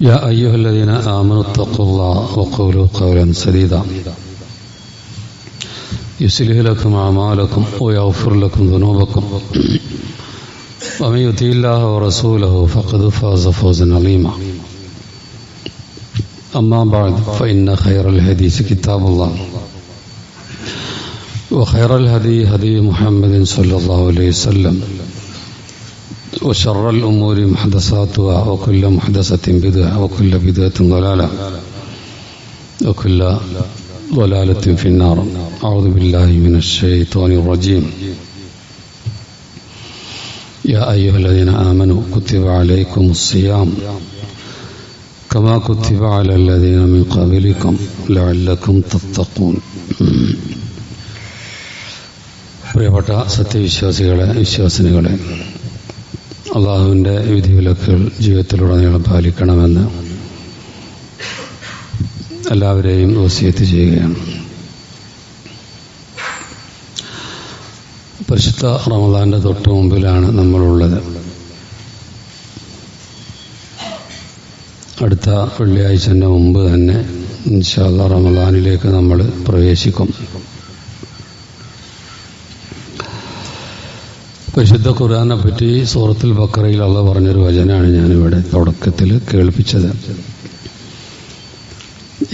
يا أيها الذين آمنوا اتقوا الله وقولوا قولا سديدا. يصلح لكم أعمالكم ويغفر لكم ذنوبكم. ومن يطيع الله ورسوله فقد فاز فوزا عظيما. أما بعد فإن خير الحديث كتاب الله. وخير الهدي هدي محمد صلى الله عليه وسلم. وشر الأمور محدثاتها وكل محدثة بدعة وكل بدعة ضلالة وكل ضلالة في النار أعوذ بالله من الشيطان الرجيم يا أيها الذين آمنوا كتب عليكم الصيام كما كتب على الذين من قبلكم لعلكم تتقون പ്രിയപ്പെട്ട സത്യവിശ്വാസികളെ വിശ്വാസിനികളെ അള്ളാഹുവിന്റെ വിധിവിലക്കുകൾ ജീവിതത്തിലുടനീളം പാലിക്കണമെന്ന് എല്ലാവരെയും വസിയത്ത് ചെയ്യുകയാണ്. പരിശുദ്ധ റമദാന്റെ തൊട്ട് മുമ്പിലാണ് നമ്മളുള്ളത്. അടുത്ത വെള്ളിയാഴ്ചന്റെ മുമ്പ് തന്നെ ഇൻഷാല്ല റമദാനിലേക്ക് നമ്മൾ പ്രവേശിക്കും. പരിശുദ്ധ ഖുറാനെ പറ്റി സൂറത്തിൽ ബക്കറയിൽ അള്ള പറഞ്ഞൊരു വചനാണ് ഞാനിവിടെ തുടക്കത്തിൽ കേൾപ്പിച്ചത്.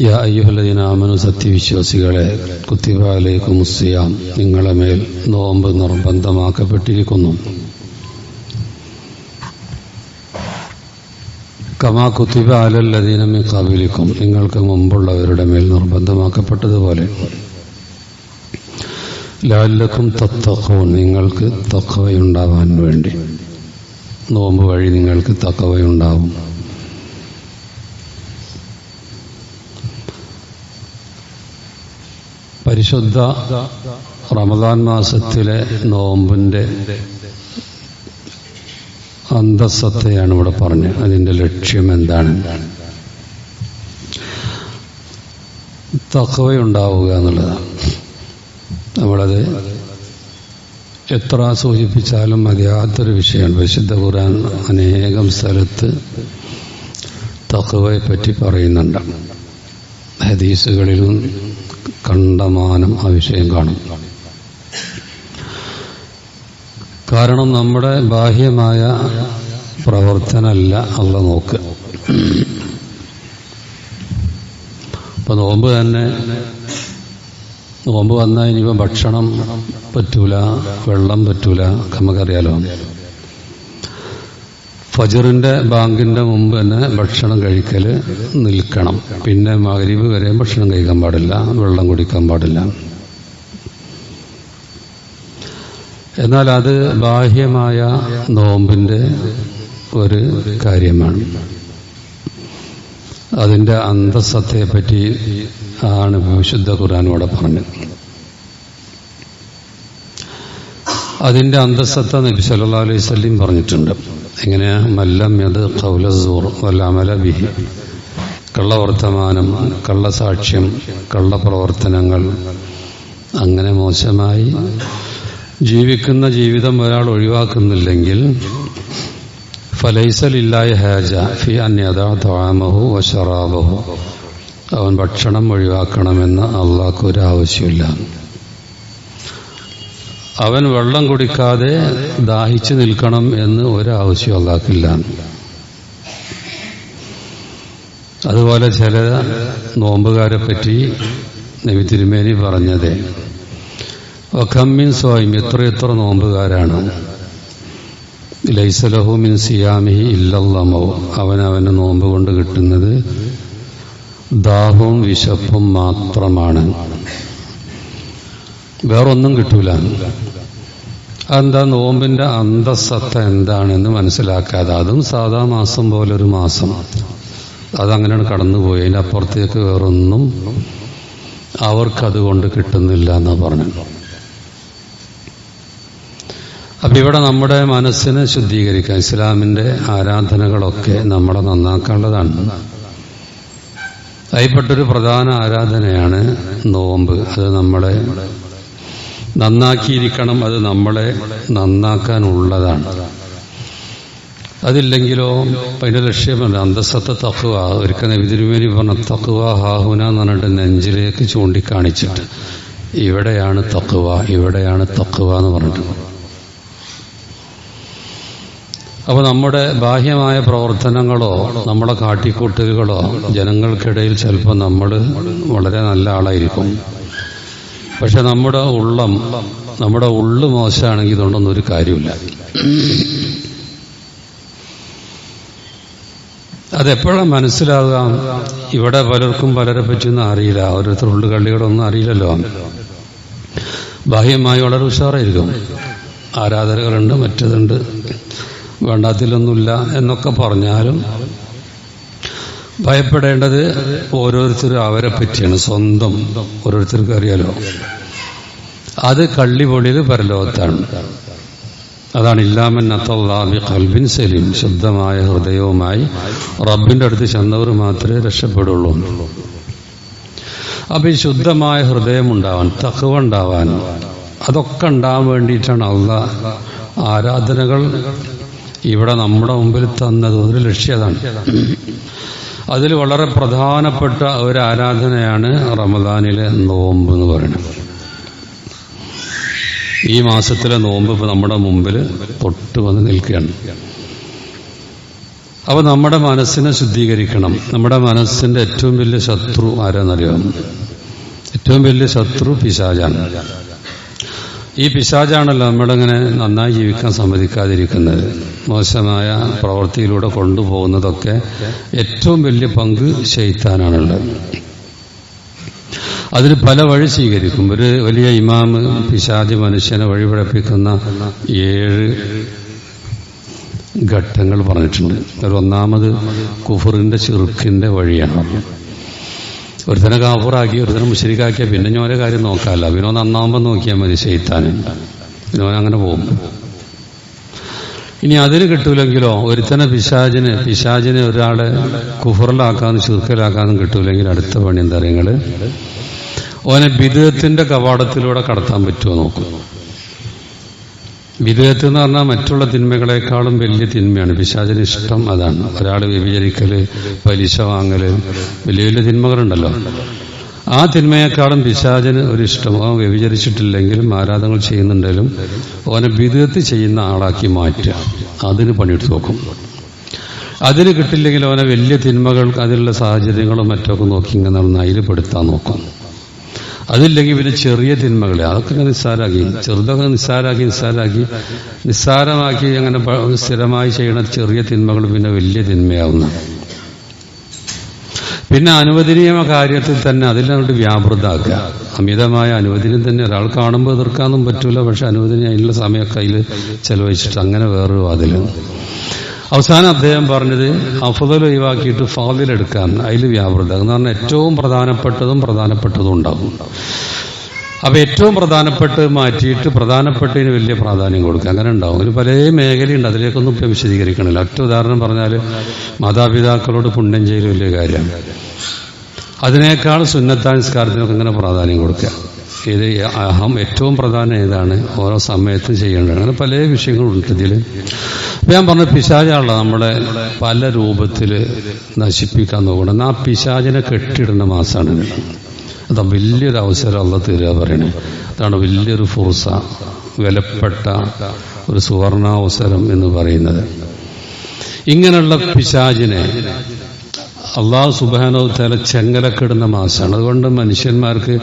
യാ അയ്യുഹല്ലദീന സത്യവിശ്വാസികളെ അലൈക്കും മുസ്സിയാം നിങ്ങളെ മേൽ നോമ്പ് നിർബന്ധമാക്കപ്പെട്ടിരിക്കുന്നു. കമാ കുത്തിബ അലല്ലദീനമി കബിലിക്കും നിങ്ങൾക്ക് മുമ്പുള്ളവരുടെ മേൽ നിർബന്ധമാക്കപ്പെട്ടതുപോലെ. ലാലക്കും തത്തക്കവും നിങ്ങൾക്ക് തക്കവയുണ്ടാവാൻ വേണ്ടി. നോമ്പ് വഴി നിങ്ങൾക്ക് തക്കവയുണ്ടാവും. പരിശുദ്ധ റമദാൻ മാസത്തിലെ നോമ്പിന്റെ അന്തസ്സത്തെയാണ് ഇവിടെ പറഞ്ഞത്. അതിന്റെ ലക്ഷ്യം എന്താണ്? തക്കവയുണ്ടാവുക എന്നുള്ളതാണ്. നമ്മളത് എത്ര സൂചിപ്പിച്ചാലും മതിയാത്തൊരു വിഷയമാണ് വിശുദ്ധ ഖുർആൻ അനേകം സ്ഥലത്ത് തക്കവയെ പറ്റി പറയുന്നുണ്ട്. ഹദീസുകളിലും കണ്ടമാനം ആ വിഷയം കാണും. കാരണം നമ്മുടെ ബാഹ്യമായ പ്രവർത്തനമല്ല അല്ല നോക്ക്. അപ്പൊ നോമ്പ് തന്നെ നോമ്പ് വന്നാൽ ഇനിയിപ്പോൾ ഭക്ഷണം പറ്റൂല വെള്ളം പറ്റൂല. നമുക്കറിയാലോ. ഫജറിന്റെ ബാങ്കിന്റെ മുമ്പ് തന്നെ ഭക്ഷണം കഴിക്കൽ നിൽക്കണം. പിന്നെ മകരീവ് വരെ ഭക്ഷണം കഴിക്കാൻ പാടില്ല വെള്ളം കുടിക്കാൻ പാടില്ല. എന്നാൽ അത് ബാഹ്യമായ നോമ്പിന്റെ ഒരു കാര്യമാണ്. അതിന്റെ അന്തസ്സത്തെ പറ്റി ആണ് വിശുദ്ധ ഖുർആാനോടെ പറഞ്ഞത്. അതിന്റെ അന്തസ്സത്ത നബി സല്ലാ അലൈഹി സ്വല്ലീം പറഞ്ഞിട്ടുണ്ട്. എങ്ങനെയാ? മല്ലം ബിഹി. കള്ളവർത്തമാനം കള്ളസാക്ഷ്യം കള്ളപ്രവർത്തനങ്ങൾ അങ്ങനെ മോശമായി ജീവിക്കുന്ന ജീവിതം ഒരാൾ ഒഴിവാക്കുന്നില്ലെങ്കിൽ ഫലൈസലില്ലായ ഹാജ ഫി അന്യത ത്വാമഹു വഷറാബഹു അവൻ ഭക്ഷണം ഒഴിവാക്കണമെന്ന് അള്ളാഹ്ക്ക് ഒരു ആവശ്യമില്ല അവൻ വെള്ളം കുടിക്കാതെ ദാഹിച്ചു നിൽക്കണം എന്ന് ഒരാവശ്യം അള്ളാഹ്ക്കില്ല. അതുപോലെ ചില നോമ്പുകാരെ പറ്റി നബി തിരുമേനി പറഞ്ഞത് ഒക്കമ്മിൻ സ്വയം എത്ര എത്ര നോമ്പുകാരാണ്. ലൈസലഹു മിൻ ഇല്ലല്ലമോ അവൻ അവന് നോമ്പ് കൊണ്ട് കിട്ടുന്നത് ദാഹവും വിശപ്പും മാത്രമാണ്. വേറൊന്നും കിട്ടൂല. അതെന്താ? നോമ്പിന്റെ അന്തസ്സത്ത എന്താണെന്ന് മനസ്സിലാക്കാതെ അതും സാധാ മാസം പോലൊരു മാസം. അതങ്ങനെയാണ് കടന്നുപോയി. അതിന്റെ അപ്പുറത്തേക്ക് വേറൊന്നും അവർക്കതുകൊണ്ട് കിട്ടുന്നില്ല എന്ന് പറഞ്ഞു അപ്പൊ ഇവിടെ നമ്മുടെ മനസ്സിനെ ശുദ്ധീകരിക്കാം ഇസ്ലാമിന്റെ ആരാധനകളൊക്കെ നമ്മളെ നന്നാക്കാനുള്ളതാണ്. അതിൽപ്പെട്ടൊരു പ്രധാന ആരാധനയാണ് നോമ്പ്. അത് നമ്മളെ നന്നാക്കിയിരിക്കണം അത് നമ്മളെ നന്നാക്കാനുള്ളതാണ്. അതില്ലെങ്കിലോ അതിന്റെ ലക്ഷ്യമല്ല അന്തസ്സത്തെ തക്കുവ ഒരിക്കൽ നബിതിരുമേനി പറഞ്ഞ തക്കുവ ഹാഹുന എന്ന് പറഞ്ഞിട്ട് നെഞ്ചിലേക്ക് ചൂണ്ടിക്കാണിച്ചിട്ട് ഇവിടെയാണ് തക്കുവ ഇവിടെയാണ് തക്കുവ എന്ന് പറഞ്ഞിട്ട്. അപ്പോൾ നമ്മുടെ ബാഹ്യമായ പ്രവർത്തനങ്ങളോ നമ്മുടെ കാട്ടിക്കൂട്ടലുകളോ ജനങ്ങൾക്കിടയിൽ ചിലപ്പോൾ നമ്മൾ വളരെ നല്ല ആളായിരിക്കും. പക്ഷെ നമ്മുടെ ഉള്ളം നമ്മുടെ ഉള്ളു മോശമാണെങ്കിൽ ഇതുകൊണ്ടൊന്നും ഒരു കാര്യമില്ല അതെപ്പോഴാണ് മനസ്സിലാകാം ഇവിടെ പലർക്കും പലരെ പറ്റിയൊന്നും അറിയില്ല. ഓരോരുത്തർ ഉള്ളുകള്ളികളൊന്നും അറിയില്ലല്ലോ. ബാഹ്യമായി വളരെ ഉഷാറായിരിക്കും. ആരാധനകളുണ്ട് മറ്റതുണ്ട്. വേണ്ടാത്തിലൊന്നുമില്ല എന്നൊക്കെ പറഞ്ഞാലും ഭയപ്പെടേണ്ടത് ഓരോരുത്തരും അവരെ പറ്റിയാണ്. സ്വന്തം ഓരോരുത്തർക്കും അറിയാലോ. അത് കള്ളിപൊളിയിൽ പരലോകത്താണ്. അതാണ് ഇല്ലാമൻ അത്തല്ലാബി കൽബിൻ സലീം. ശുദ്ധമായ ഹൃദയവുമായി റബ്ബിന്റെ അടുത്ത് ചെന്നവർ മാത്രമേ രക്ഷപ്പെടുള്ളൂ. അപ്പൊ ഈ ശുദ്ധമായ ഹൃദയം ഉണ്ടാവാൻ തക്കവ ഉണ്ടാവാൻ അതൊക്കെ ഉണ്ടാവാൻ വേണ്ടിയിട്ടാണ് അള്ള ആരാധനകൾ ഇവിടെ നമ്മുടെ മുമ്പിൽ തന്നത് ഒരു ലക്ഷ്യതാണ്. അതിൽ വളരെ പ്രധാനപ്പെട്ട ഒരു ആരാധനയാണ് റമദാനിലെ നോമ്പ് എന്ന് പറയുന്നത്. ഈ മാസത്തിലെ നോമ്പ് നമ്മുടെ മുമ്പിൽ തൊട്ട് വന്ന് നിൽക്കുകയാണ്. അപ്പൊ നമ്മുടെ മനസ്സിനെ ശുദ്ധീകരിക്കണം. നമ്മുടെ മനസ്സിന്റെ ഏറ്റവും വലിയ ശത്രു ആരാന്നറിയാം ഏറ്റവും വലിയ ശത്രു പിശാചാണ്. ഈ പിശാചാണല്ലോ നമ്മളിങ്ങനെ നന്നായി ജീവിക്കാൻ സമ്മതിക്കാതിരിക്കുന്നത്. മോശമായ പ്രവൃത്തിയിലൂടെ കൊണ്ടുപോകുന്നതൊക്കെ ഏറ്റവും വലിയ പങ്ക് ശൈത്താനാണുള്ളത്. അതിന് പല വഴി സ്വീകരിക്കും. ഒരു വലിയ ഇമാമ് പിശാദി മനുഷ്യനെ വഴിപിഴപ്പിക്കുന്ന ഏഴ് ഘട്ടങ്ങൾ പറഞ്ഞിട്ടുണ്ട്. ഒരു ഒന്നാമത് കുഫറിന്റെ ചെറുക്കിന്റെ വഴിയാണ്. ഒരുത്തനെ കാഫറാക്കി ഒരുത്തനെ മുഷരിക്കാക്കിയ പിന്നെ ഞാൻ കാര്യം നോക്കാമല്ല പിന്നെ നന്നാവുമ്പോൾ നോക്കിയാൽ മതി ശൈത്താന്. പിന്നെ അങ്ങനെ പോകും. ഇനി അതിന് കിട്ടൂലെങ്കിലോ ഒരുത്തനെ പിശാചിന് പിശാചിനെ ഒരാളെ കുഫറിലാക്കാനും ചുരുക്കലാക്കാന്നും കിട്ടൂലെങ്കിൽ അടുത്ത പണി എന്താ പറയുക ഓനെ ബിദുഹത്തിന്റെ കവാടത്തിലൂടെ കടത്താൻ പറ്റുമോ നോക്കൂ. വിദേഹത്ത് എന്ന് പറഞ്ഞാൽ മറ്റുള്ള തിന്മകളെക്കാളും വലിയ തിന്മയാണ്. പിശാചിന് ഇഷ്ടം അതാണ്. ഒരാൾ വ്യഭിചരിക്കൽ പലിശ വാങ്ങൽ വലിയ വലിയ തിന്മകളുണ്ടല്ലോ. ആ തിന്മയെക്കാളും പിശാചന് ഒരു ഇഷ്ടം അവൻ വ്യഭിചരിച്ചിട്ടില്ലെങ്കിലും ആരാധനകൾ ചെയ്യുന്നുണ്ടെങ്കിലും ഓനെ വിദേഹത്ത് ചെയ്യുന്ന ആളാക്കി മാറ്റുക. അതിന് പണിയെടുത്ത് നോക്കും. അതിന് കിട്ടില്ലെങ്കിൽ അവനെ വലിയ തിന്മകൾ അതിലുള്ള സാഹചര്യങ്ങളും മറ്റൊക്കെ നോക്കി ഇങ്ങനെ നടന്ന് നോക്കും. അതില്ലെങ്കിൽ പിന്നെ ചെറിയ തിന്മകളെ. അതൊക്കെ നിസ്സാരാക്കി ചെറുതൊക്കെ നിസ്സാരാക്കി നിസ്സാരാക്കി നിസ്സാരമാക്കി. അങ്ങനെ സ്ഥിരമായി ചെയ്യണ ചെറിയ തിന്മകൾ പിന്നെ വലിയ തിന്മയാവുന്ന. പിന്നെ അനുവദനീയമ കാര്യത്തിൽ തന്നെ അതിലങ്ങോട്ട് വ്യാപൃതാക്കുക. അമിതമായ അനുവദനം തന്നെ ഒരാൾ കാണുമ്പോൾ എതിർക്കാനൊന്നും പറ്റൂല പക്ഷെ അനുവദനം അതിനുള്ള സമയമൊക്കെ അതിൽ ചെലവഴിച്ചിട്ട് അങ്ങനെ വേറൊരു വാതിലും. അവസാനം അദ്ദേഹം പറഞ്ഞത് അഫുദൽ ഒഴിവാക്കിയിട്ട് ഫാദിലെടുക്കാൻ അതിൽ വ്യാപൃത എന്ന് പറഞ്ഞാൽ ഏറ്റവും പ്രധാനപ്പെട്ടതും പ്രധാനപ്പെട്ടതും ഉണ്ടാകും. അപ്പൊ ഏറ്റവും പ്രധാനപ്പെട്ട് മാറ്റിയിട്ട് പ്രധാനപ്പെട്ടതിന് വലിയ പ്രാധാന്യം കൊടുക്കുക. അങ്ങനെ ഉണ്ടാവും. ഒരു പല മേഖലയുണ്ട്. അതിലേക്കൊന്നും ഇപ്പം വിശദീകരിക്കണില്ല. ഒറ്റ ഉദാഹരണം പറഞ്ഞാൽ മാതാപിതാക്കളോട് പുണ്യം ചെയ്യൽ വലിയ കാര്യമാണ് അതിനേക്കാൾ സുന്നത്താനുസ്കാരത്തിനൊക്കെ ഇങ്ങനെ പ്രാധാന്യം കൊടുക്കുക. ഇത് അഹം ഏറ്റവും പ്രധാനം ഏതാണ്? ഓരോ സമയത്തും ചെയ്യേണ്ടത്. അങ്ങനെ പല വിഷയങ്ങളുണ്ട് ഇതിൽ ഞാൻ പറഞ്ഞ പിശാചാണല്ലോ. നമ്മളെ പല രൂപത്തിൽ നശിപ്പിക്കാൻ നോക്കണം. ആ പിശാചിനെ കെട്ടിയിടുന്ന മാസമാണ്. അതാ വലിയൊരു അവസരം അല്ല തരിക പറയണേ. അതാണ് വലിയൊരു ഫുർസ വിലപ്പെട്ട ഒരു സുവർണാവസരം എന്ന് പറയുന്നത്. ഇങ്ങനെയുള്ള പിശാചിനെ അള്ളാഹു സുബാനോ തല ചെങ്കലക്കിടുന്ന മാസമാണ് അതുകൊണ്ട് മനുഷ്യന്മാർക്ക്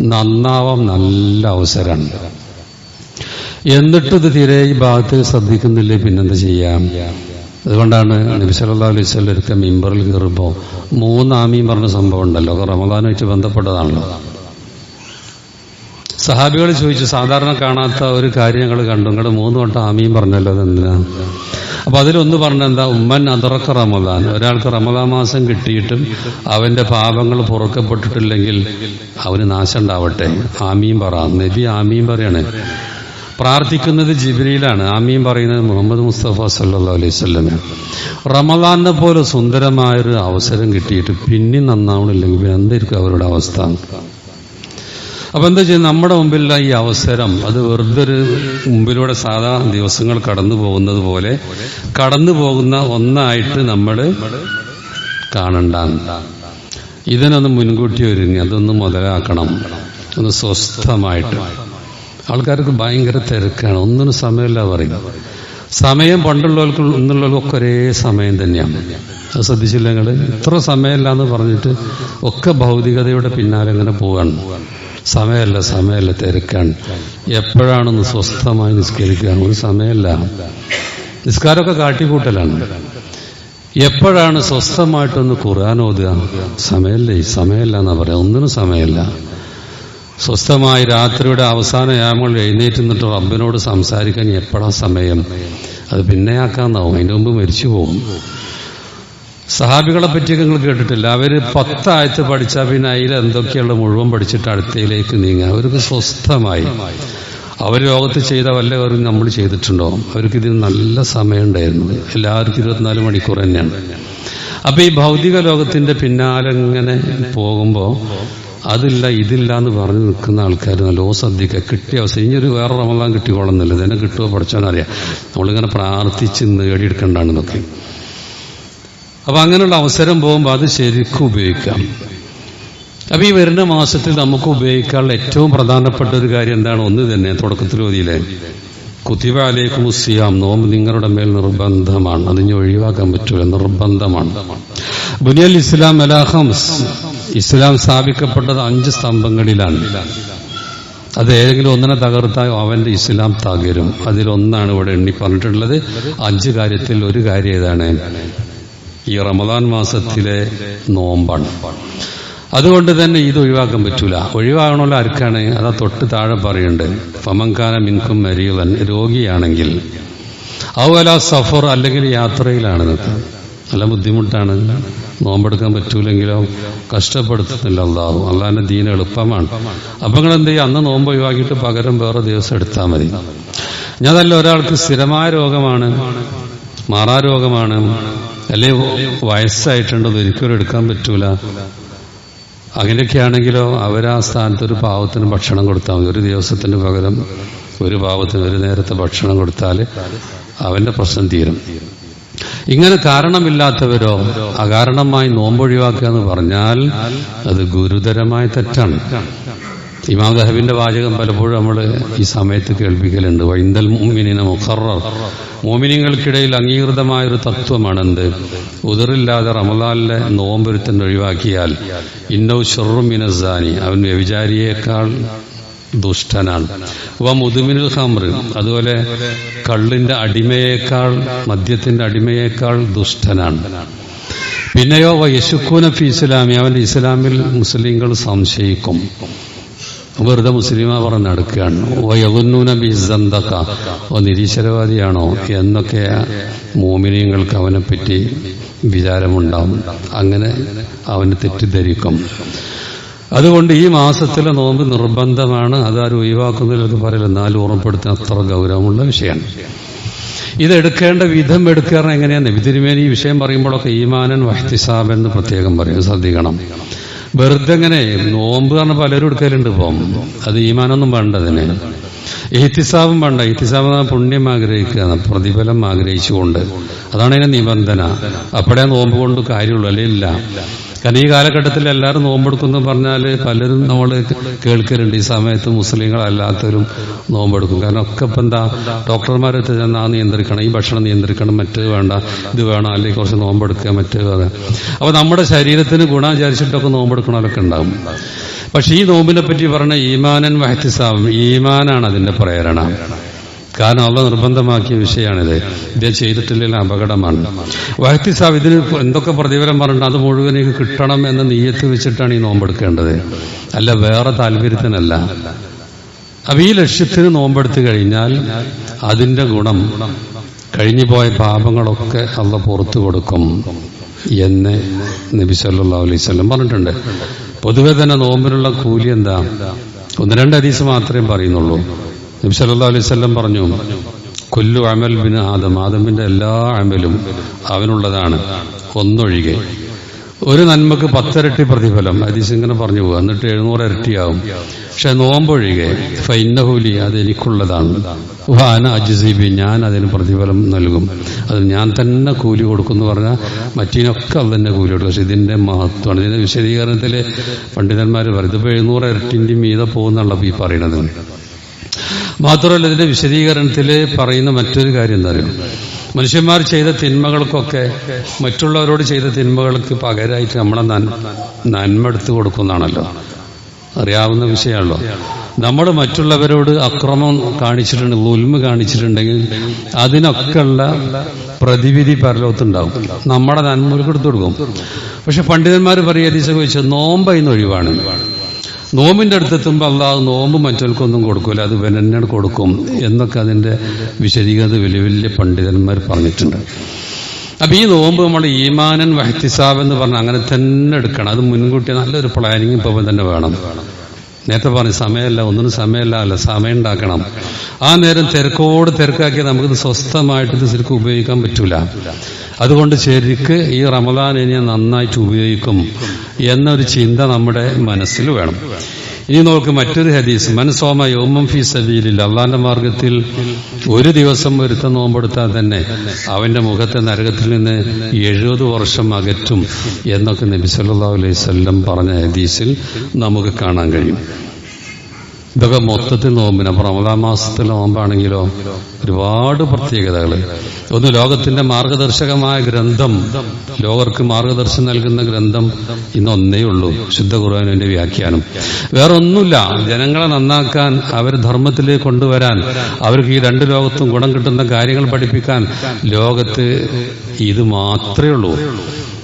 നന്നാവാൻ നല്ല അവസരമാണ് എന്നിട്ട് ഇത് തീരെ ഈ ഭാഗത്ത് ശ്രദ്ധിക്കുന്നില്ലേ? പിന്നെന്താ ചെയ്യാം? അതുകൊണ്ടാണ് നബി സല്ലല്ലാഹു അലൈഹി വസല്ലം ഒരിക്കൽ മിമ്പറിൽ കയറുമ്പോൾ മൂന്ന് ആമീൻ പറഞ്ഞ സംഭവം ഉണ്ടല്ലോ. അത് റമദാനുമായിട്ട് ബന്ധപ്പെട്ടതാണല്ലോ. സഹാബികൾ ചോദിച്ചു സാധാരണ കാണാത്ത ഒരു കാര്യം ഞങ്ങൾ കണ്ടു. നിങ്ങളുടെ മൂന്ന് വട്ടം ആമീം പറഞ്ഞല്ലോ അതെന്തിനാ? അപ്പൊ അതിലൊന്ന് പറഞ്ഞ എന്താ ഉമ്മൻ അതറക്ക റമദാൻ. ഒരാൾക്ക് റമദാ മാസം കിട്ടിയിട്ടും അവന്റെ പാപങ്ങൾ പുറക്കപ്പെട്ടിട്ടില്ലെങ്കിൽ അവന് നാശം ഉണ്ടാവട്ടെ. ആമീം പറ. നബി ആമീം പറയാണ്. പ്രാർത്ഥിക്കുന്നത് ജിബ്രീലാണ്. ആമീൻ പറയുന്നത് മുഹമ്മദ് മുസ്തഫ സല്ലാ അലൈഹി സ്വലമ റമദാനെ പോലെ സുന്ദരമായൊരു അവസരം കിട്ടിയിട്ട് പിന്നെ നന്നാവണില്ലെങ്കിൽ പിന്നെ എന്തായിരിക്കും അവരുടെ അവസ്ഥ? അപ്പൊ എന്താ ചെയ്യുന്നത്? നമ്മുടെ മുമ്പിലുള്ള ഈ അവസരം അത് വെറുതെ ഒരു മുമ്പിലൂടെ സാധാ ദിവസങ്ങൾ കടന്നു പോകുന്നത് പോലെ കടന്നു പോകുന്ന ഒന്നായിട്ട് നമ്മൾ കാണണ്ട. ഇതിനൊന്ന് മുൻകൂട്ടി ഒരുങ്ങി അതൊന്ന് മുതലാക്കണം. ഒന്ന് സ്വസ്ഥമായിട്ട്. ആൾക്കാർക്ക് ഭയങ്കര തിരക്കാണ്. ഒന്നിനും സമയമില്ല പറയും. സമയം പണ്ടുള്ളവർക്ക് ഇന്നുള്ളവർക്കൊക്കെ ഒരേ സമയം തന്നെയാണ്. അത് ശ്രദ്ധിച്ചില്ല നിങ്ങൾ ഇത്ര സമയമില്ല എന്ന് പറഞ്ഞിട്ട് ഒക്കെ ഭൗതികതയുടെ പിന്നാലെ ഇങ്ങനെ പോവാണ്. സമയമല്ല സമയമല്ല തിരക്കാണ്. എപ്പോഴാണെന്ന് സ്വസ്ഥമായി നിസ്കരിക്കുകയാണ് ഒരു സമയമല്ല. നിസ്കാരമൊക്കെ കാട്ടിക്കൂട്ടലാണ്. എപ്പോഴാണ് സ്വസ്ഥമായിട്ടൊന്ന് ഖുർആൻ ഓതുക? സമയമല്ലേ സമയമല്ല എന്നാ പറയാം. ഒന്നിനും സമയമല്ല. സ്വസ്ഥമായി രാത്രിയുടെ അവസാന യാമങ്ങൾ എഴുന്നേറ്റ് നിന്നിട്ട് റബ്ബിനോട് സംസാരിക്കാൻ എപ്പോഴാ സമയം? അത് പിന്നെ പിന്നെയാക്കാന്നാവും. അതിന്റെ മുമ്പ് മരിച്ചു പോകും. സഹാബികളെ പറ്റിയൊക്കെ നിങ്ങൾ കേട്ടിട്ടില്ല. അവർ പത്തായത്ത് പഠിച്ചാൽ പിന്നെ അതിൽ എന്തൊക്കെയുള്ള മുഴുവൻ പഠിച്ചിട്ട് അടുത്തയിലേക്ക് നീങ്ങുക. അവർക്ക് സ്വസ്ഥമായി. അവർ ലോകത്ത് ചെയ്ത വല്ല കാര്യം നമ്മൾ ചെയ്തിട്ടുണ്ടോ? അവർക്ക് ഇതിന് നല്ല സമയമുണ്ടായിരുന്നു എല്ലാവർക്കും ഇരുപത്തിനാല് മണിക്കൂർ തന്നെയാണ്. അപ്പൊ ഈ ഭൗതിക ലോകത്തിന്റെ പിന്നാലെ ഇങ്ങനെ പോകുമ്പോ അതില്ല ഇതില്ല എന്ന് പറഞ്ഞു നിൽക്കുന്ന ആൾക്കാർ നല്ലോ ശ്രദ്ധിക്കുക കിട്ടിയ അവസ്ഥ. ഇനി ഒരു വേറെ റമദാൻ കിട്ടിക്കോളന്നില്ല. ഇതിനെ കിട്ടുമോ പഠിച്ചോന്നറിയാം. നമ്മളിങ്ങനെ പ്രാർത്ഥിച്ച് നേടിയെടുക്കേണ്ടതാണെന്നൊക്കെ അപ്പൊ അങ്ങനെയുള്ള അവസരം പോകുമ്പോൾ അത് ശരിക്കും ഉപയോഗിക്കാം. അപ്പൊ ഈ വരുന്ന മാസത്തിൽ നമുക്ക് ഉപയോഗിക്കാനുള്ള ഏറ്റവും പ്രധാനപ്പെട്ട ഒരു കാര്യം എന്താണ്? ഒന്ന് തന്നെ തുടക്കത്തിൽ ഓതിയില്ലേ? കുത്തിബ അലേക്കും സിയാം നോമ്പ് നിങ്ങളുടെ മേൽ നിർബന്ധമാണ്. അതിന് ഒഴിവാക്കാൻ പറ്റൂല. നിർബന്ധമാണ്. ബുനിയൽ ഇസ്ലാം അലാഹംസ് ഇസ്ലാം സ്ഥാപിക്കപ്പെട്ടത് അഞ്ച് സ്തംഭങ്ങളിലാണ്. അത് ഏതെങ്കിലും ഒന്നിനെ തകർത്താൽ അവന്റെ ഇസ്ലാം തകരും. അതിലൊന്നാണ് ഇവിടെ എണ്ണി പറഞ്ഞിട്ടുള്ളത്. അഞ്ച് കാര്യത്തിൽ ഒരു കാര്യം ഏതാണ്? ഈ റമദാൻ മാസത്തിലെ നോമ്പാണ്. അതുകൊണ്ട് തന്നെ ഇത് ഒഴിവാക്കാൻ പറ്റൂല. ഒഴിവാകണമല്ലോ ആർക്കാണ്? അതാ തൊട്ട് താഴെ പറയുന്നുണ്ട് ഫമങ്കാന മിൻകും മരീവൻ. രോഗിയാണെങ്കിൽ. അതുപോലെ സഫർ അല്ലെങ്കിൽ യാത്രയിലാണ്. നല്ല ബുദ്ധിമുട്ടാണ്. നോമ്പെടുക്കാൻ പറ്റൂലെങ്കിലോ കഷ്ടപ്പെടുത്തുന്നില്ല അള്ളാഹു അള്ളാഹിന്റെ ദീന എളുപ്പമാണ്. അപ്പൊ നിങ്ങൾ എന്ത് ചെയ്യുക? അന്ന് നോമ്പ് ഒഴിവാക്കിയിട്ട് പകരം വേറെ ദിവസം എടുത്താൽ മതി. ഞാനല്ല ഒരാൾക്ക് സ്ഥിരമായ രോഗമാണ്. മാറാ രോഗമാണ്. അല്ലെ വയസ്സായിട്ടുണ്ട് ഒരിക്കലും എടുക്കാൻ പറ്റൂല. അങ്ങനെയൊക്കെയാണെങ്കിലോ അവരാ സ്ഥാനത്ത് ഒരു പാവത്തിന് ഭക്ഷണം കൊടുത്താൽ മതി. ഒരു ദിവസത്തിന് പകരം ഒരു പാവത്തിന് ഒരു നേരത്തെ ഭക്ഷണം കൊടുത്താൽ അവന്റെ പ്രശ്നം തീരും. ഇങ്ങനെ കാരണമില്ലാത്തവരോ അകാരണമായി നോമ്പൊഴിവാക്കുക എന്ന് പറഞ്ഞാൽ അത് ഗുരുതരമായ തെറ്റാണ്. ഇമാം ദഹബിന്റെ വാചകം പലപ്പോഴും നമ്മൾ ഈ സമയത്ത് കേൾപ്പിക്കലുണ്ട്. വൈന്തൽ മോമിനിനെ മുഖറർ. മോമിനിങ്ങൾക്കിടയിൽ അംഗീകൃതമായ ഒരു തത്വമാണെന്ത്? ഉദറില്ലാതെ റമദാനിലെ നോമ്പൊരുത്തൻ ഒഴിവാക്കിയാൽ ഇന്നോ ഷെറുമിനസാനി അവൻ വ്യഭിചാരിയേക്കാൾ ദുഷ്ടനാണ്. വ മുതുമിനുൽ ഹംറ് അതുപോലെ കള്ളിന്റെ അടിമയേക്കാൾ മദ്യത്തിന്റെ അടിമയേക്കാൾ ദുഷ്ടനാണ്. പിന്നെയോ വ യശുക്കൂന ഫി ഇസ്ലാമി അവന്റെ ഇസ്ലാമിൽ മുസ്ലിങ്ങൾ സംശയിക്കും. വെറുതെ മുസ്ലിമ പറഞ്ഞ് നടക്കുകയാണ്. വയകുന്നൂന ബിസന്തക്ക ഓ നിരീശ്വരവാദിയാണോ എന്നൊക്കെ മോമിനിയങ്ങൾക്ക് അവനെപ്പറ്റി വിചാരമുണ്ടാവും. അങ്ങനെ അവന് തെറ്റിദ്ധരിക്കും. അതുകൊണ്ട് ഈ മാസത്തിലെ നോമ്പ് നിർബന്ധമാണ്. അതാരും ഒഴിവാക്കുന്നതിലൊക്കെ പറയില്ല. എന്നാലും ഓർമ്മപ്പെടുത്താൻ അത്ര ഗൗരവമുള്ള വിഷയമാണ്. ഇതെടുക്കേണ്ട വിധം എടുക്കുക എങ്ങനെയാണ്? വിതിരുമേനി ഈ വിഷയം പറയുമ്പോഴൊക്കെ ഈമാനൻ വഹ്തിസാബ് എന്ന് പ്രത്യേകം പറയും. ശ്രദ്ധിക്കണം. വെറുതെ എങ്ങനെ നോമ്പ് പറഞ്ഞ പലരും എടുക്കലുണ്ട് ഇപ്പം. അത് ഈമാനൊന്നും വേണ്ട അതിന്. ഇഹ്തിസാബും വേണ്ട. ഇഹ്തിസാബ് പുണ്യം ആഗ്രഹിക്കുക പ്രതിഫലം ആഗ്രഹിച്ചുകൊണ്ട്. അതാണ് അതിന്റെ നിബന്ധന. അപ്പോഴേ നോമ്പ് കൊണ്ട് കാര്യമുള്ളൂ. അല്ലേ ഇല്ല. കാരണം ഈ കാലഘട്ടത്തിൽ എല്ലാവരും നോമ്പെടുക്കുന്നു പറഞ്ഞാൽ പലരും നമ്മൾ കേൾക്കലുണ്ട്. ഈ സമയത്ത് മുസ്ലിങ്ങളല്ലാത്തവരും നോമ്പെടുക്കും. കാരണം ഒക്കെ ഇപ്പം എന്താ ഡോക്ടർമാരടുത്ത് ചെന്നാൽ നിയന്ത്രിക്കണം. ഈ ഭക്ഷണം നിയന്ത്രിക്കണം. മറ്റേ വേണ്ട ഇത് വേണം. അല്ലെങ്കിൽ കുറച്ച് നോമ്പെടുക്കുക മറ്റേ വേണം അപ്പൊ നമ്മുടെ ശരീരത്തിന് ഗുണം വിചാരിച്ചിട്ടൊക്കെ നോമ്പെടുക്കണമൊക്കെ ഉണ്ടാവും. പക്ഷെ ഈ നോമ്പിനെ പറ്റി പറഞ്ഞ ഈമാനൻ വഹത്തിസാവും ഈമാനാണ് അതിന്റെ പ്രേരണ. കാരണം അള്ള നിർബന്ധമാക്കിയ വിഷയമാണിത്. ഇത് ചെയ്തിട്ടില്ല അപകടമാണ്. വഹത്തിസാബ് ഇതിന് എന്തൊക്കെ പ്രതിഫലം പറഞ്ഞിട്ട് അത് മുഴുവൻ എനിക്ക് കിട്ടണം എന്ന നീയത്ത് വെച്ചിട്ടാണ് ഈ നോമ്പെടുക്കേണ്ടത്. അല്ല വേറെ താല്പര്യത്തിനല്ല. അപ്പൊ ഈ ലക്ഷ്യത്തിന് നോമ്പെടുത്തു കഴിഞ്ഞാൽ അതിന്റെ ഗുണം കഴിഞ്ഞു പോയ പാപങ്ങളൊക്കെ അള്ള പുറത്തു കൊടുക്കും എന്ന് നബി സല്ലല്ലാഹു അലൈഹി പറഞ്ഞിട്ടുണ്ട്. പൊതുവെ തന്നെ നോമ്പിനുള്ള കൂലി എന്താ? ഒന്ന് രണ്ട് ഹദീസ് മാത്രമേ പറയുന്നുള്ളൂ. നബി സല്ലല്ലാഹു അലൈഹി സ്വല്ലം പറഞ്ഞു കൊല്ലു അമൽ ബിൻ ആദം. ആദമിന്റെ എല്ലാ അമലും അവനുള്ളതാണ് ഒന്നൊഴികെ. ഒരു നന്മക്ക് പത്തിരട്ടി പ്രതിഫലം ഹദീസ് ഇങ്ങനെ പറഞ്ഞു പോകുക എന്നിട്ട് എഴുന്നൂറ് ഇരട്ടിയാവും. പക്ഷെ നോമ്പൊഴികെ ഫൈനഹൂലി അത് എനിക്കുള്ളതാണ്. വാന അജിസീബി ഞാൻ അതിന് പ്രതിഫലം നൽകും. അത് ഞാൻ തന്നെ കൂലി കൊടുക്കുമെന്ന് പറഞ്ഞാൽ മറ്റീനൊക്കെ അത് തന്നെ കൂലി കൊടുക്കും. പക്ഷെ ഇതിന്റെ മഹത്വമാണ്. ഇതിന്റെ വിശദീകരണത്തിൽ പണ്ഡിതന്മാർ പറയും ഇതിപ്പോൾ എഴുന്നൂറ് ഇരട്ടിന്റെ മീതെ പോകുന്നുള്ള ഈ പറയണത് മാത്രമല്ല ഇതിന്റെ വിശദീകരണത്തിൽ പറയുന്ന മറ്റൊരു കാര്യം എന്താ പറയുക മനുഷ്യന്മാർ ചെയ്ത തിന്മകൾക്കൊക്കെ മറ്റുള്ളവരോട് ചെയ്ത തിന്മകൾക്ക് പകരമായിട്ട് നമ്മളെ നന്മ എടുത്തു കൊടുക്കുന്നതാണല്ലോ. അറിയാവുന്ന വിഷയമാണല്ലോ. നമ്മൾ മറ്റുള്ളവരോട് അക്രമം കാണിച്ചിട്ടുണ്ട് ഉൽമ കാണിച്ചിട്ടുണ്ടെങ്കിൽ അതിനൊക്കെയുള്ള പ്രതിവിധി പരലോകത്തുണ്ടാവും. നമ്മുടെ നന്മ എടുത്തു കൊടുക്കും. പക്ഷെ പണ്ഡിതന്മാർ പറയുക ചോദിച്ചാൽ ഇന്ന് ഒഴിവാണ്. നോമ്പിന്റെ അടുത്തെത്തുമ്പോൾ അള്ളാഹ് നോമ്പ് മറ്റൊൽക്കൊന്നും കൊടുക്കൂല അത് വെനന്നെയാണ് കൊടുക്കും എന്നൊക്കെ അതിന്റെ വിശദീകരണ വലിയ വലിയ പണ്ഡിതന്മാർ പറഞ്ഞിട്ടുണ്ട്. അപ്പൊ ഈ നോമ്പ് നമ്മൾ ഈമാനൻ വഹത്തിസാബ് എന്ന് പറഞ്ഞ അങ്ങനെ തന്നെ എടുക്കണം. അത് മുൻകൂട്ടി നല്ലൊരു പ്ലാനിങ് ഇപ്പം തന്നെ വേണം. നേരത്തെ പറഞ്ഞു സമയമല്ല ഒന്നിനും സമയമല്ല അല്ല സമയം ഉണ്ടാക്കണം ആ നേരം തിരക്കോട് തിരക്കാക്കി നമുക്കിത് സ്വസ്ഥമായിട്ട് ഇത് ശരിക്കും ഉപയോഗിക്കാൻ പറ്റൂല. അതുകൊണ്ട് ശരിക്ക് ഈ റമദാൻ ഇനി നന്നായിട്ട് ഉപയോഗിക്കും എന്നൊരു ചിന്ത നമ്മുടെ മനസ്സിൽ വേണം. ഇനി നോക്ക് മറ്റൊരു ഹദീസ് മനസ്സോമ യോമം ഫി സബീലിൽ അള്ളാന്റെ മാർഗത്തിൽ ഒരു ദിവസം ഒരുത്ത നോമ്പെടുത്താൽ തന്നെ അവന്റെ മുഖത്തെ നരകത്തിൽ നിന്ന് എഴുപത് വർഷം അകറ്റും എന്നൊക്കെ നബി സല്ലല്ലാഹു അലൈഹി സ്വല്ലം പറഞ്ഞ ഹദീസിൽ നമുക്ക് കാണാൻ കഴിയും. ഇതൊക്കെ മൊത്തത്തിൽ നോമ്പിന്. അപ്പൊ റമദാൻ മാസത്തിൽ നോമ്പാണെങ്കിലോ ഒരുപാട് പ്രത്യേകതകൾ ഒന്ന് ലോകത്തിന്റെ മാർഗദർശകമായ ഗ്രന്ഥം. ലോകർക്ക് മാർഗദർശനം നൽകുന്ന ഗ്രന്ഥം ഇന്നൊന്നേ ഉള്ളൂ. ശുദ്ധ ഖുർആാനിന്റെ വ്യാഖ്യാനം. വേറെ ഒന്നുമില്ല ജനങ്ങളെ നന്നാക്കാൻ അവർ ധർമ്മത്തിലേക്ക് കൊണ്ടുവരാൻ അവർക്ക് ഈ രണ്ട് ലോകത്തും ഗുണം കിട്ടുന്ന കാര്യങ്ങൾ പഠിപ്പിക്കാൻ ലോകത്ത് ഇത് മാത്രമേ ഉള്ളൂ.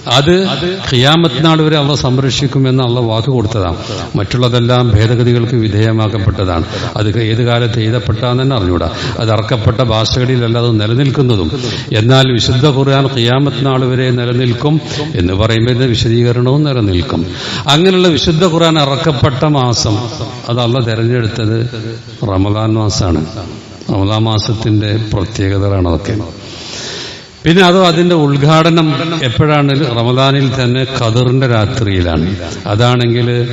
അത് ഖിയാമത്ത് നാൾ വരെ അള്ള സംരക്ഷിക്കുമെന്ന് അള്ള വാക്ക് കൊടുത്തതാണ്. മറ്റുള്ളതെല്ലാം ഭേദഗതികൾക്ക് വിധേയമാക്കപ്പെട്ടതാണ്. അത് ഏത് കാലത്ത് എഴുതപ്പെട്ടാന്ന് തന്നെ അറിഞ്ഞൂടാ അത് അറക്കപ്പെട്ട ഭാഷകളിലല്ല അത് നിലനിൽക്കുന്നതും. എന്നാൽ വിശുദ്ധ ഖുർആൻ ഖിയാമത്ത് നാൾ വരെ നിലനിൽക്കും എന്ന് പറയുമ്പോൾ വിശദീകരണവും നിലനിൽക്കും. അങ്ങനെയുള്ള വിശുദ്ധ ഖുർആൻ ഇറക്കപ്പെട്ട മാസം അത് അള്ള തെരഞ്ഞെടുത്തത് റമദാൻ മാസമാണ് റമദാൻ മാസത്തിന്റെ പ്രത്യേകതകളാണ് അതൊക്കെ. പിന്നെ അതോ അതിന്റെ ഉദ്ഘാടനം എപ്പോഴാണ്? റമദാനിൽ തന്നെ ഖദറിന്റെ രാത്രിയിലാണ്. അതാണെങ്കിൽ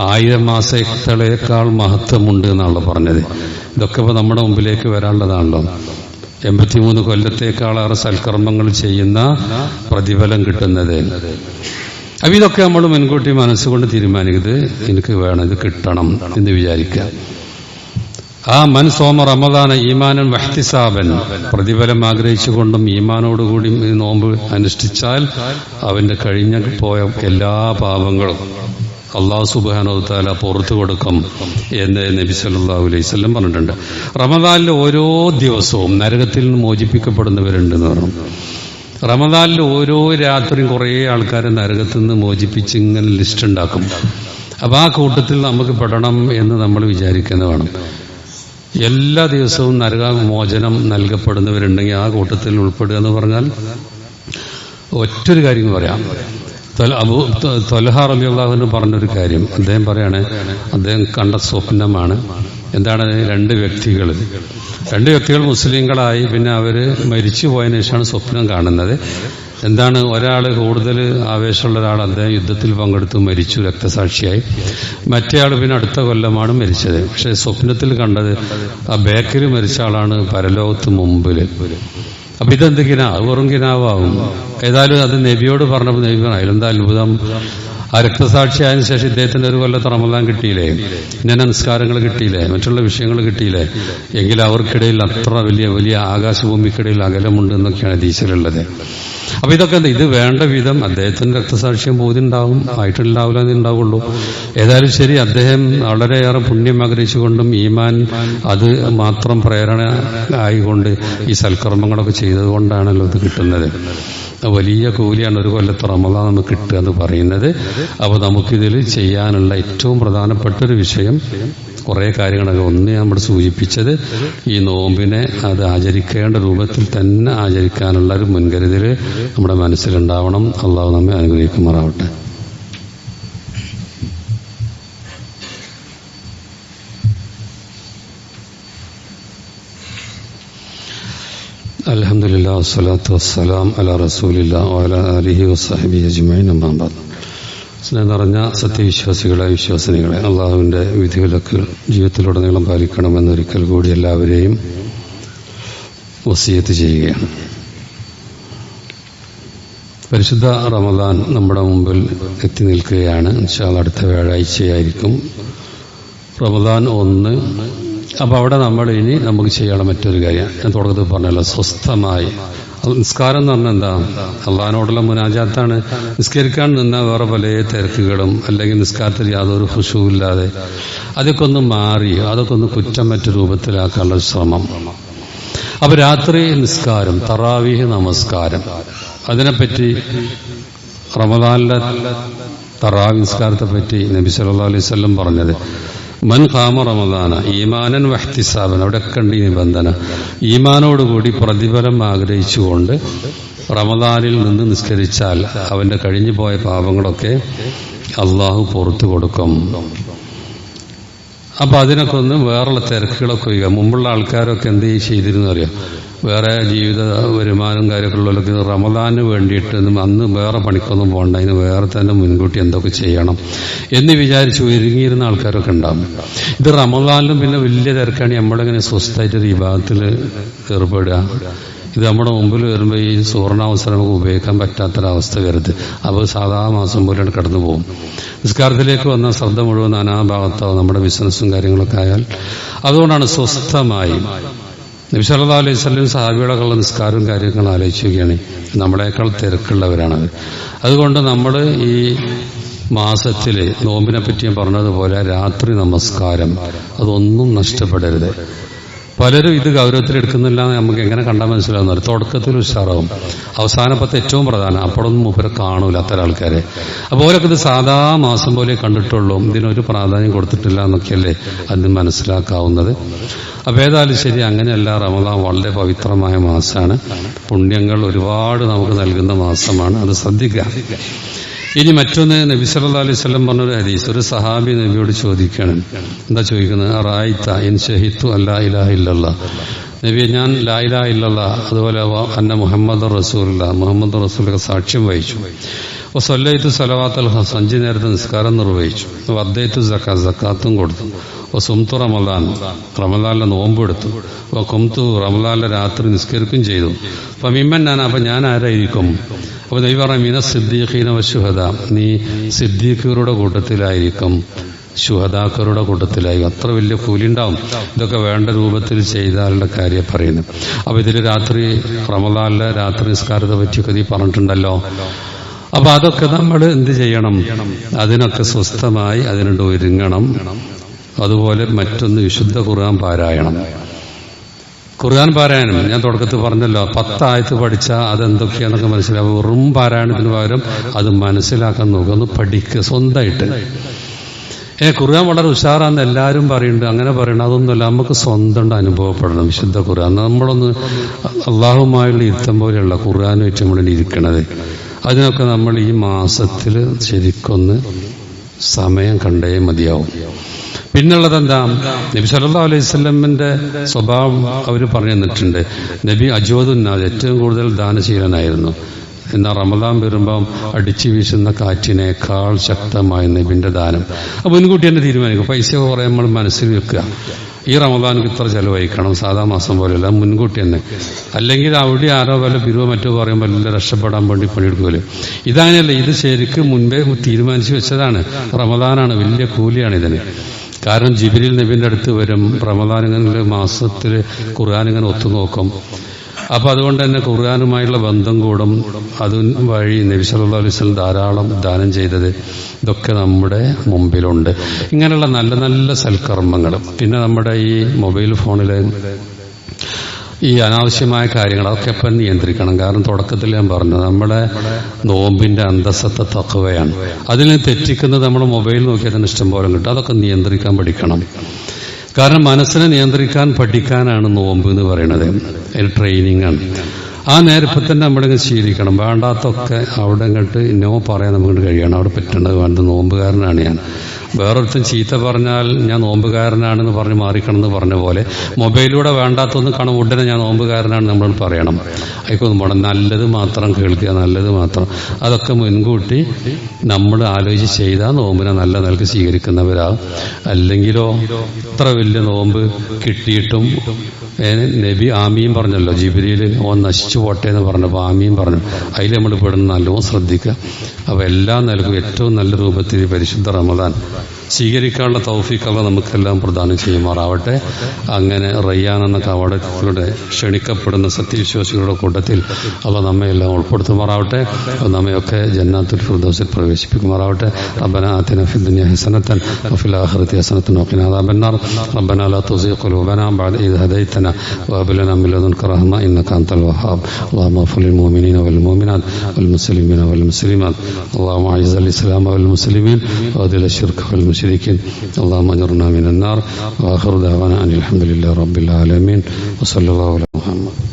ആയിരം മാസത്തളേക്കാൾ മഹത്വമുണ്ട് എന്നാണല്ലോ പറഞ്ഞത്. ഇതൊക്കെ ഇപ്പൊ നമ്മുടെ മുമ്പിലേക്ക് വരാനുള്ളതാണല്ലോ. എൺപത്തിമൂന്ന് കൊല്ലത്തേക്കാളേറെ സൽക്കർമ്മങ്ങൾ ചെയ്യുന്ന പ്രതിഫലം കിട്ടുന്നത്. അപ്പൊ ഇതൊക്കെ നമ്മൾ മുൻകൂട്ടി മനസ്സുകൊണ്ട് തീരുമാനിക്കുന്നത് എനിക്ക് വേണം ഇത് കിട്ടണം എന്ന് വിചാരിക്കുക. ആ മൻ സോമ റമദാന ഈമാനൻ വഹ്തിസാബൻ. പ്രതിഫലം ആഗ്രഹിച്ചുകൊണ്ടും ഈമാനോടുകൂടി നോമ്പ് അനുഷ്ഠിച്ചാൽ അവന്റെ കഴിഞ്ഞ പോയ എല്ലാ പാപങ്ങളും അള്ളാഹു സുബാനോത്താല താല പുറത്തു കൊടുക്കും എന്ന് നബി സല്ലല്ലാഹു അലൈഹി സ്വല്ലം പറഞ്ഞിട്ടുണ്ട്. റമദാനിലെ ഓരോ ദിവസവും നരകത്തിൽ നിന്ന് മോചിപ്പിക്കപ്പെടുന്നവരുണ്ടെന്ന് പറഞ്ഞു. റമദാനിൽ ഓരോ രാത്രിയും കുറേ ആൾക്കാരെ നരകത്തിൽ നിന്ന് മോചിപ്പിച്ച് ഇങ്ങനെ ലിസ്റ്റ് ഉണ്ടാക്കും. അപ്പൊ ആ കൂട്ടത്തിൽ നമുക്ക് പെടണം എന്ന് നമ്മൾ വിചാരിക്കുന്നതാണ്. എല്ലാ ദിവസവും നരകാമോചനം നൽകപ്പെടുന്നവരുണ്ടെങ്കിൽ ആ കൂട്ടത്തിൽ ഉൾപ്പെടുക എന്ന് പറഞ്ഞാൽ ഒറ്റൊരു കാര്യം പറയാം. അബു തൊലഹ റബി അള്ളാഹുവിന് പറഞ്ഞൊരു കാര്യം. അദ്ദേഹം പറയാണ് അദ്ദേഹം കണ്ട സ്വപ്നമാണ്. എന്താണ് രണ്ട് വ്യക്തികൾ? രണ്ട് വ്യക്തികൾ മുസ്ലിങ്ങളായി പിന്നെ അവർ മരിച്ചു പോയതിനു ശേഷമാണ് സ്വപ്നം കാണുന്നത്. എന്താണ് ഒരാൾ കൂടുതൽ ആവേശമുള്ള ഒരാൾ അദ്ദേഹം യുദ്ധത്തിൽ പങ്കെടുത്ത് മരിച്ചു രക്തസാക്ഷിയായി. മറ്റേ ആൾ പിന്നെ അടുത്ത കൊല്ലമാണ് മരിച്ചത്. പക്ഷെ സ്വപ്നത്തിൽ കണ്ടത് ആ ബേക്കറി മരിച്ച ആളാണ് പരലോകത്ത് മുമ്പിൽ അപ്പൊ ഇതെന്ത് കിനാവ് വെറും കിനാവാകും ഏതായാലും അത് നബിയോട് പറഞ്ഞപ്പോൾ നബി പറഞ്ഞു അതിലെന്താ അത്ഭുതം? ആ രക്തസാക്ഷിയായതിനു ശേഷം ഇദ്ദേഹത്തിന്റെ ഒരു കൊല്ലത്ത് റമദാൻ കിട്ടിയില്ലേ? ഇന്ന നമസ്കാരങ്ങൾ കിട്ടിയില്ലേ? മറ്റുള്ള വിഷയങ്ങൾ കിട്ടിയില്ലേ? എങ്കിൽ അവർക്കിടയിൽ അത്ര വലിയ വലിയ ആകാശഭൂമിക്കിടയിൽ അകലമുണ്ട് എന്നൊക്കെയാണ് ഹദീസിലുള്ളത് അപ്പൊ ഇതൊക്കെ എന്താ ഇത് വേണ്ട വിധം അദ്ദേഹത്തിന്റെ രക്തസാക്ഷ്യം ബോധ്യമുണ്ടാകും ആയിട്ടുണ്ടാവില്ല എന്നുണ്ടാവുള്ളൂ ഏതായാലും ശരി അദ്ദേഹം വളരെയേറെ പുണ്യം ആഗ്രഹിച്ചുകൊണ്ടും ഈമാൻ അത് മാത്രം പ്രേരണ ആയിക്കൊണ്ട് ഈ സൽക്കർമ്മങ്ങളൊക്കെ ചെയ്തതുകൊണ്ടാണല്ലോ ഇത് കിട്ടുന്നത്. വലിയ കൂലിയാണ് ഒരു കൊല്ലത്തെ റമദാൻ നമുക്ക് കിട്ടുക എന്ന് പറയുന്നത്. അപ്പോൾ നമുക്കിതിൽ ചെയ്യാനുള്ള ഏറ്റവും പ്രധാനപ്പെട്ട ഒരു വിഷയം കുറേ കാര്യങ്ങളൊക്കെ ഒന്ന് നമ്മൾ സൂചിപ്പിച്ചത് ഈ നോമ്പിനെ അത് ആചരിക്കേണ്ട രൂപത്തിൽ തന്നെ ആചരിക്കാനുള്ള ഒരു മുൻകരുതൽ നമ്മുടെ മനസ്സിലുണ്ടാവണം. അള്ളാഹു നമ്മെ അനുഗ്രഹിക്കുമാറാവട്ടെ. അലഹമുല്ലാ വസ്സലാത്തു വസ്സലാം അല റസൂലില്ല അലിഹി അജ്മൈൻ അമ്മാബാദ് സ്നേഹം നിറഞ്ഞ സത്യവിശ്വാസികളെ വിശ്വാസിനികളെ അള്ളാഹുവിന്റെ വിധിവിലക്കുകൾ ജീവിതത്തിലുടനീളം പാലിക്കണമെന്നൊരിക്കൽ കൂടി എല്ലാവരെയും വസീയത്ത് ചെയ്യുകയാണ്. പരിശുദ്ധ റമദാൻ നമ്മുടെ മുമ്പിൽ എത്തി നിൽക്കുകയാണ്. അടുത്ത വ്യാഴാഴ്ചയായിരിക്കും. റമദാൻ ഒന്ന് അപ്പോൾ അവിടെ നമ്മൾ ഇനി നമുക്ക് ചെയ്യണം മറ്റൊരു കാര്യം. ഞാൻ തുടക്കത്തിൽ പറഞ്ഞല്ലോ സ്വസ്ഥമായി. നിസ്കാരം എന്ന് പറഞ്ഞാൽ എന്താ? അള്ളഹാനോടുള്ള മുനാജാത്താണ്. നിസ്കരിക്കാൻ നിന്ന വേറെ പല തിരക്കുകളും അല്ലെങ്കിൽ നിസ്കാരത്തിൽ യാതൊരു ഹുഷുവില്ലാതെ അതൊക്കെ ഒന്ന് മാറി അതൊക്കെ ഒന്ന് കുറ്റം മറ്റു രൂപത്തിലാക്കാനുള്ള ശ്രമം. അപ്പൊ രാത്രി നിസ്കാരം തറാവീഹ് നമസ്കാരം. അതിനെപ്പറ്റി റമദാനിലെ തറാവി നിസ്കാരത്തെ പറ്റി നബി സല്ലാ അലൈഹി സ്വല്ലം പറഞ്ഞത്. മൻ ഖാമ റമദാന ഈമാനൻ വഹ്തിസാബൻ അവിടെ ഉണ്ട് ഈ നിബന്ധന. ഈമാനോടുകൂടി പ്രതിഫലം ആഗ്രഹിച്ചുകൊണ്ട് റമദാനിൽ നിന്ന് നിസ്കരിച്ചാൽ അവന്റെ കഴിഞ്ഞു പോയ പാപങ്ങളൊക്കെ അള്ളാഹു പുറത്തു കൊടുക്കും. അപ്പൊ അതിനൊക്കെ ഒന്ന് വേറെയുള്ള തിരക്കുകളൊക്കെ ഒഴിയുക മുമ്പുള്ള ആൾക്കാരൊക്കെ എന്ത് ചെയ്തിരുന്നു അറിയാം? വേറെ ജീവിത വരുമാനം കാര്യങ്ങളുള്ളവർക്ക് റമദാന് വേണ്ടിയിട്ട് അന്ന് വേറെ പണിക്കൊന്നും പോകണ്ട. അതിന് വേറെ തന്നെ മുൻകൂട്ടി എന്തൊക്കെ ചെയ്യണം എന്ന് വിചാരിച്ച് ഒരുങ്ങിയിരുന്ന ആൾക്കാരൊക്കെ ഉണ്ടാവും. ഇത് റമദാനിലും പിന്നെ വലിയ തിരക്കാണ്. നമ്മളിങ്ങനെ സ്വസ്ഥമായിട്ട് ഒരു വിഭാഗത്തിൽ ഏർപ്പെടുക. ഇത് നമ്മുടെ മുമ്പിൽ വരുമ്പോൾ ഈ സുവർണാവസരം നമുക്ക് ഉപയോഗിക്കാൻ പറ്റാത്തൊരവസ്ഥ വരുത് അപ്പോൾ സാധാ മാസം പോലെയാണ് കടന്നു പോകും. നിസ്കാരത്തിലേക്ക് വന്ന ശ്രദ്ധ മുഴുവൻ നാനാഭാഗത്താവും നമ്മുടെ ബിസിനസ്സും കാര്യങ്ങളൊക്കെ ആയാൽ. അതുകൊണ്ടാണ് സ്വസ്ഥമായി നബി സല്ലാ അലൈഹി സ്വലം സഹാബികളൊക്കെയുള്ള നിസ്കാരവും കാര്യങ്ങളും ആലോചിക്കുകയാണ്. നമ്മളെക്കാൾ തിരക്കുള്ളവരാണത്. അതുകൊണ്ട് നമ്മൾ ഈ മാസത്തിൽ നോമ്പിനെ പറ്റി പറഞ്ഞതുപോലെ രാത്രി നമസ്കാരം അതൊന്നും നഷ്ടപ്പെടരുത്. പലരും ഇത് ഗൗരവത്തിലെടുക്കുന്നില്ല എന്ന് നമുക്ക് എങ്ങനെ കണ്ടാൽ മനസ്സിലാവുന്നത്? തുടക്കത്തിൽ ഉഷാറാവും. അവസാനപ്പത്തെ ഏറ്റവും പ്രധാനം അപ്പോഴൊന്നും മൂപ്പരെ കാണൂല അത്തരം ആൾക്കാരെ. അപ്പോൾ ഓരൊക്കെ ഇത് സാധാ മാസം പോലെ കണ്ടിട്ടുള്ളൂ. ഇതിനൊരു പ്രാധാന്യം കൊടുത്തിട്ടില്ല എന്നൊക്കെയല്ലേ അതിന് മനസ്സിലാക്കാവുന്നത്. അപ്പോൾ ഏതായാലും ശരി അങ്ങനെയല്ല. റമദാൻ വളരെ പവിത്രമായ മാസമാണ്. പുണ്യങ്ങൾ ഒരുപാട് നമുക്ക് നൽകുന്ന മാസമാണ്. അത് ശ്രദ്ധിക്കുക. ഇനി മറ്റൊന്ന് നബി സല്ലാ അലൈഹി സ്വലം പറഞ്ഞൊരു ഹദീസ്. ഒരു സഹാബി നബിയോട് ചോദിക്കണം എന്താ ചോദിക്കുന്നത്? റായിത്ത ഇൻ ഷഹിത്തു അല്ലാ ഇലാഹ ഇല്ലല്ല നബി ഞാൻ ലാ ഇലാഹ ഇല്ലല്ല അതുപോലെ അന്ന മുഹമ്മദ് റസൂല്ല മുഹമ്മദ് റസൂലൊക്കെ സാക്ഷ്യം വഹിച്ചു. അപ്പോൾ സൊല്ലയത്ത് സലവാത്തൽ ഹസ് അഞ്ച് നേരത്തെ നിസ്കാരം നിർവഹിച്ചു. വദ്ദയത്ത് സക്ക സക്കാത്തും കൊടുത്തു. ഓ സുംതു റമദാൻ റമദാനിലെ നോമ്പെടുത്തു ഓ കുംതു റമദാനിലെ രാത്രി നിസ്കരിക്കുകയും ചെയ്തു. അപ്പം മിമ്മൻ ഞാൻ അപ്പം ഞാൻ ആരായിരിക്കും അപ്പോൾ ദൈവം മിന സിദ്ദീഖീന വശുഹദ നീ സിദ്ദീഖുകളുടെ കൂട്ടത്തിലായിരിക്കും. ശുഹദാക്കറുടെ കൂട്ടത്തിലായി അത്ര വലിയ കൂലി ഉണ്ടാവും ഇതൊക്കെ വേണ്ട രൂപത്തിൽ ചെയ്താലുള്ള കാര്യം പറയുന്നു അപ്പൊ ഇതിൽ രാത്രി റമദാനിലെ രാത്രി നിസ്കാരത്തെ പറ്റിയൊക്കെ നീ പറഞ്ഞിട്ടുണ്ടല്ലോ. അപ്പൊ അതൊക്കെ നമ്മൾ എന്ത് ചെയ്യണം? അതിനൊക്കെ സ്വസ്ഥമായി അതിനോട് ഒരുങ്ങണം. അതുപോലെ മറ്റൊന്ന് വിശുദ്ധ ഖുർആൻ പാരായണം. ഖുർആൻ പാരായണം. ഞാൻ തുടക്കത്തിൽ പറഞ്ഞല്ലോ പത്തായത്ത് പഠിച്ചാൽ അതെന്തൊക്കെയാണെന്നൊക്കെ മനസ്സിലാവും. വെറും പാരായണത്തിന് പകരം അത് മനസ്സിലാക്കാൻ നോക്കുക ഒന്ന് പഠിക്കുക സ്വന്തമായിട്ട്. ഏ ഖുർആൻ വളരെ ഉഷാറാന്ന് എല്ലാവരും പറയുന്നുണ്ട്. അങ്ങനെ പറയണം അതൊന്നുമല്ല നമുക്ക് സ്വന്തം അനുഭവപ്പെടണം വിശുദ്ധ ഖുർആൻ. നമ്മളൊന്ന് അള്ളാഹുമായുള്ള ഇരുത്തം പോലെയുള്ള ഖുർആാനുമായിട്ട് നമ്മൾ ഇരിക്കണത്. അതിനൊക്കെ നമ്മൾ ഈ മാസത്തിൽ ശരിക്കൊന്ന് സമയം കണ്ടേ മതിയാവും. പിന്നുള്ളത് എന്താ? നബി സല്ലാ അലൈഹി സ്വലമിന്റെ സ്വഭാവം അവർ പറഞ്ഞു തന്നിട്ടുണ്ട്. നബി അജോദുന്നാഥ് ഏറ്റവും കൂടുതൽ ദാനശീലനായിരുന്നു. എന്നാൽ റമദാൻ വരുമ്പം അടിച്ചു വീശുന്ന കാറ്റിനേക്കാൾ ശക്തമായ നബിന്റെ ദാനം. അപ്പൊ മുൻകൂട്ടി തന്നെ തീരുമാനിക്കും. പൈസ കുറേ നമ്മൾ മനസ്സിൽ വെക്കുക. ഈ റമദാനക്ക് ഇത്ര ചെലവഴിക്കണം. സാധാ മാസം പോലെയല്ല മുൻകൂട്ടി തന്നെ. അല്ലെങ്കിൽ അവിടെ ആരോ വല്ല പിരിവോ മറ്റോ പറയുമ്പോൾ എല്ലാം രക്ഷപ്പെടാൻ വേണ്ടി പണിയെടുക്കുമല്ലോ? ഇതങ്ങനെയല്ല. ഇത് ശരിക്ക് മുൻപേ തീരുമാനിച്ചു വെച്ചതാണ്. റമദാനാണ് വലിയ കൂലിയാണ് ഇതിന് കാരണം ജിബിരിൽ നബിന്റെ അടുത്ത് വരും. റമദാനിങ്ങനെ മാസത്തിൽ ഖുർആാനിങ്ങനെ ഒത്തുനോക്കും? അപ്പൊ അതുകൊണ്ട് തന്നെ ഖുർആാനുമായുള്ള ബന്ധം കൂടും. അതും വഴി നബി സല്ലാ അലൈഹി സ്വലം ധാരാളം ദാനം ചെയ്തത് ഇതൊക്കെ നമ്മുടെ മുമ്പിലുണ്ട്. ഇങ്ങനെയുള്ള നല്ല നല്ല സൽക്കർമ്മങ്ങൾ. പിന്നെ നമ്മുടെ ഈ മൊബൈൽ ഫോണിലെ ഈ അനാവശ്യമായ കാര്യങ്ങൾ കാര്യങ്ങളൊക്കെ എപ്പം നിയന്ത്രിക്കണം. കാരണം തുടക്കത്തിൽ ഞാൻ പറഞ്ഞു നമ്മുടെ നോമ്പിന്റെ അന്തസ്സത്തെ തക്കവയാണ് അതിനെ തെറ്റിക്കുന്നത് നമ്മൾ മൊബൈൽ നോക്കിയാൽ തന്നെ ഇഷ്ടം പോലെ കിട്ടും. അതൊക്കെ നിയന്ത്രിക്കാൻ പഠിക്കണം. കാരണം മനസ്സിനെ നിയന്ത്രിക്കാൻ പഠിക്കാനാണ് നോമ്പ് എന്ന് പറയുന്നത്. ഒരു ട്രെയിനിങ് ആണ്. ആ നേരത്തെ തന്നെ നമ്മളിങ്ങനെ ശീലിക്കണം. വേണ്ടാത്തൊക്കെ അവിടെ ഇങ്ങോട്ട് നോ പറയാൻ നമുക്ക് കഴിയണം. അവിടെ പറ്റേണ്ടത് വേണ്ടത് നോമ്പുകാരനാണ് ഞാൻ. വേറൊരുത്തൻ ചീത്ത പറഞ്ഞാൽ ഞാൻ നോമ്പുകാരനാണെന്ന് പറഞ്ഞ് മാറിക്കണമെന്ന് പറഞ്ഞ പോലെ മൊബൈലിലൂടെ വേണ്ടാത്തൊന്നും കാണും ഉടനെ ഞാൻ നോമ്പുകാരനാണ് നമ്മൾ പറയണം. അയക്കൊന്നും പോകണം നല്ലത് മാത്രം കേൾക്കുക നല്ലത് മാത്രം. അതൊക്കെ മുൻകൂട്ടി നമ്മൾ ആലോചിച്ച് ചെയ്താൽ നോമ്പിനെ നല്ല നിലയ്ക്ക് സ്വീകരിക്കുന്നവരാകും അല്ലെങ്കിലോ ഇത്ര വലിയ നോമ്പ് കിട്ടിയിട്ടും നബി ആമിയും പറഞ്ഞല്ലോ ജിബിരിയിൽ ഓൻ നശിച്ചു പോട്ടെ എന്ന് പറഞ്ഞപ്പോൾ ആമിയും പറഞ്ഞു. അതിൽ നമ്മൾ പെടുന്ന നല്ലോണം ശ്രദ്ധിക്കുക. അപ്പോൾ എല്ലാ നിലക്കും ഏറ്റവും നല്ല രൂപത്തിൽ പരിശുദ്ധ റമദാൻ Bye. സ്വീകരിക്കാനുള്ള തൗഫീഖല്ല നമുക്കെല്ലാം പ്രദാനം ചെയ്യുമാറാവട്ടെ അങ്ങനെ റയ്യാൻ എന്ന കവാടത്തിലൂടെ ക്ഷണിക്കപ്പെടുന്ന സത്യവിശ്വാസികളുടെ കൂട്ടത്തിൽ അവ നമ്മെ എല്ലാം ഉൾപ്പെടുത്തുമാറാവട്ടെ അത് നമ്മയൊക്കെ ജന്നാത്തുൽ ഫിർദൗസിൽ പ്രവേശിപ്പിക്കുമാറാവട്ടെ റബ്ബന ആതിന ഫി الدنيا حسنة وفي الآخرة حسنة وقنا عذاب النار ربنا لا تزغ قلوبنا بعد إذ هديتنا وهب لنا من لدنك رحمة إنك أنت الوهاب اللهم اغفر للمؤمنين والمؤمنات والمسلمين والمسلمات اللهم أعز الإسلام والمسلمين وأذل الشرك والمشركين اللهم أجرنا من النار. وآخر دعوانا أن الحمد لله رب العالمين. وصلى الله على محمد.